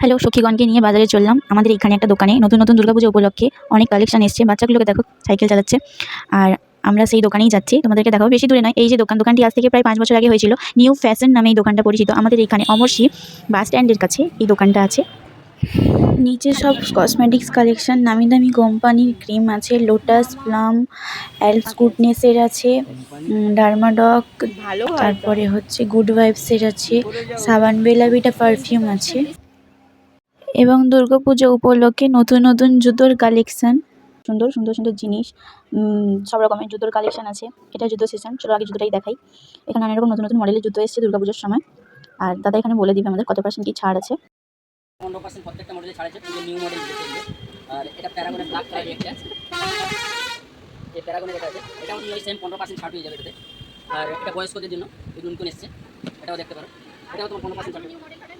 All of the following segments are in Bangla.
হ্যালো সখীগণকে নিয়ে বাজারে চললাম। আমাদের এখানে একটা দোকানে নতুন নতুন দুর্গাপুজো উপলক্ষে অনেক কালেকশন এসছে। বাচ্চাগুলোকে দেখো সাইকেল চালাচ্ছে। আর আমরা সেই দোকানেই যাচ্ছি। তোমাদেরকে দেখাবো বেশি দূরে নয় এই যে দোকান দোকানটি আজ থেকে প্রায় পাঁচ বছর আগে হয়েছিল। নিউ ফ্যাশন নামে এই দোকানটা পরিচিত। আমাদের এখানে অমরশি বাস স্ট্যান্ডের কাছে এই দোকানটা আছে। নিচে সব কসমেটিক্স কালেকশন নামি দামি কোম্পানির ক্রিম আছে লোটাস প্লাম অ্যালস গুডনেসের আছে ডার্মাডক ভালো তারপরে হচ্ছে গুড ভাইবসের আছে সাবান বেলাভিটা পারফিউম আছে। এবং দুর্গাপুজো উপলক্ষে নতুন নতুন জুতোর কালেকশন সুন্দর সুন্দর সুন্দর জিনিস। সব রকমের জুতোর কালেকশন আছে। এটা জুতো সেশন চলো আগে জুতোটাই দেখাই। এখানে অনেক রকম নতুন নতুন মডেলের জুতো এসেছে দুর্গাপুজোর সময়। আর দাদা এখানে বলে দিবে আমাদের কত পার্সেন্ট কি ছাড় আছে। আর একটা আর এটা বয়স্কদের জন্য নতুন এসছে, এটাও দেখতে পারো। এটাও তোমার পনেরো পার্সেন্ট।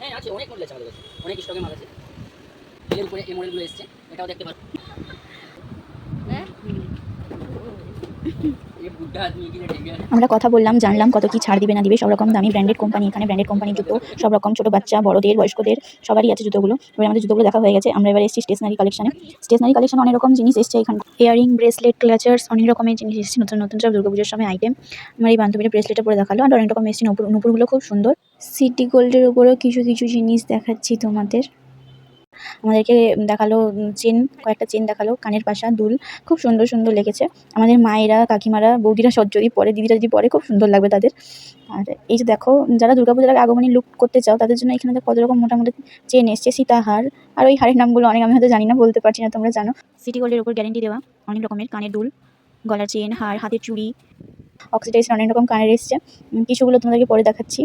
হ্যাঁ আছে, অনেক মডেল আছে আমাদের কাছে। অনেক স্টকে মাল আছে। এর উপরে এই মডেলগুলো এসছে, এটাও দেখতে পারো। আমরা কথা বললাম, জানলাম কত কি ছাড় দিবে না দিবে, সব রকম দামি ব্র্যান্ডেড কোম্পানি এখানে ব্র্যান্ডেড কোম্পানি জুতো সব রকম ছোটো বাচ্চা, বড়দের, বয়স্কদের, সবারই আছে জুতোগুলো। এবার আমাদের জুতোগুলো দেখা হয়ে গেছে, আমরা এবার এসেছি স্টেশনারি কালেকশনে স্টেশনারি কালেকশন অনেক রকম জিনিস এসছে এখানে। ইয়ারিং ব্রেসলেট ক্লাচার্স অনেক রকমের জিনিস এসেছে, নতুন নতুন সব দুর্গাপুজোর সময় আইটেম আমার এই বান্ধবীরা ব্রেসলেটটা পরে দেখাল আর অনেক রকম এসেছে নুপুর, নুপুরগুলো খুব সুন্দর। সিটি গোল্ডের উপরেও কিছু কিছু জিনিস দেখাচ্ছি তোমাদের। আমাদেরকে দেখাল চেন, কয়েকটা চেন দেখাল, কানের পাশা, দুল। খুব সুন্দর সুন্দর লেগেছে। আমাদের মায়েরা, কাকিমারা, বৌদিরা সব যদি পরে, দিদিরা যদি পরে, খুব সুন্দর লাগবে তাদের। আর এই যে দেখো, যারা দুর্গাপূজার আগে আগমনী লুক করতে চাও, তাদের জন্য এখানে কত রকম মোটামুটি চেন এসছে। সীতাহার। আর ওই হারের নামগুলো অনেক আমি হয়তো জানি না, বলতে পারছি না, তোমরা জানো। সিটি গোল্ডের উপর গ্যারেন্টি দেওয়া, অনেক রকমের কানের দুল, গলার চেন হার হাতের চুড়ি অক্সিডাইজের অনেক রকম কানের এসছে। কিছুগুলো তোমাদেরকে পরে দেখাচ্ছি।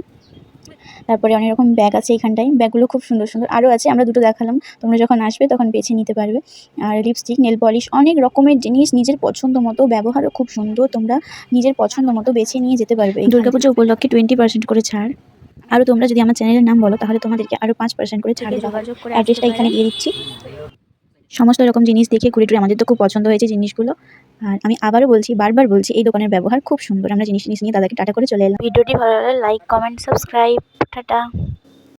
তারপরে অনেক রকম ব্যাগ আছে এখানটায়। ব্যাগগুলো খুব সুন্দর সুন্দর। আরও আছে আমরা দুটো দেখালাম। তোমরা যখন আসবে তখন বেছে নিতে পারবে। আর লিপস্টিক নেল পলিশ অনেক রকমের জিনিস নিজের পছন্দ মতো ব্যবহারও খুব সুন্দর। তোমরা নিজের পছন্দ মতো বেছে নিয়ে যেতে পারবে দুর্গাপুজো উপলক্ষে টোয়েন্টি পার্সেন্ট করে ছাড়। আরও তোমরা যদি আমার চ্যানেলের নাম বলো তাহলে তোমাদেরকে আরও পাঁচ পার্সেন্ট করে ছাড়। যোগাযোগ করে অ্যাড্রেসটা এখানে দিয়ে দিচ্ছি। সমস্ত রকম জিনিস দেখে ঘুরে টুরে, আমাদের তো খুব পছন্দ হয়েছে জিনিসগুলো। আর আমি আবারও বলছি, বারবার বলছি, এই দোকানের ব্যবহার খুব সুন্দর। আমরা জিনিস জিনিস নিয়ে দাদাকে টাটা করে চলে এলাম। ভিডিওটি ভালো লাগলে লাইক কমেন্ট সাবস্ক্রাইব টাটা।